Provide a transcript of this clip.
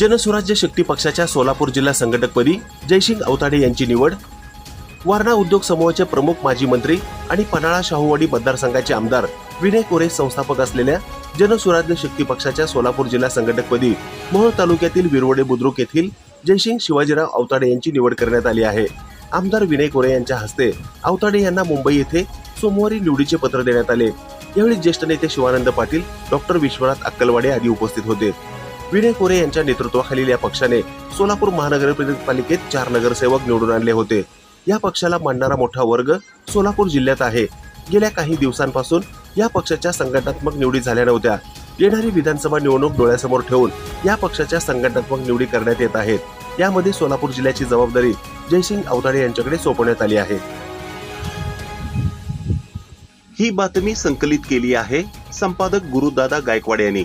जनसुराज्य शक्ती पक्षाच्या सोलापूर जिल्हा संघटकपदी जयसिंग अवताडे यांची निवड वारणा उद्योग समूहाचे प्रमुख माजी मंत्री आणि पन्हाळा शाहूवाडी मतदारसंघाचे आमदार विनय कोरे संस्थापक असलेल्या जनसुराज्य शक्ती पक्षाच्या सोलापूर जिल्हा संघटकपदी मोहोळ तालुक्यातील विरवडे बुद्रुक येथील जयसिंग शिवाजीराव अवताडे यांची निवड करण्यात आली आहे. आमदार विनय कोरे यांच्या हस्ते अवताडे यांना मुंबई येथे सोमवारी निवडीचे पत्र देण्यात आले. यावेळी ज्येष्ठ नेते शिवानंद पाटील डॉक्टर विश्वनाथ अक्कलवाडे आदी उपस्थित होते. विनय कोरे यांच्या नेतृत्वाखालील या पक्षाने सोलापूर महानगरपालिकेत चार नगरसेवक निवडून आणले होते. या पक्षाला मांडणारा मोठा वर्ग सोलापूर जिल्ह्यात आहे. गेल्या काही दिवसांपासून या पक्षाच्या संघटनात्मक निवडी झाल्या नव्हत्या. येणारी विधानसभा निवडणूक डोळ्यासमोर ठेवून या पक्षाच्या संघटनात्मक निवडी करण्यात येत आहेत. यामध्ये सोलापूर जिल्ह्याची जबाबदारी जयसिंग अवताडे यांच्याकडे सोपवण्यात आली आहे. ही बातमी संकलित केली आहे संपादक गुरुदादा गायकवाड यांनी.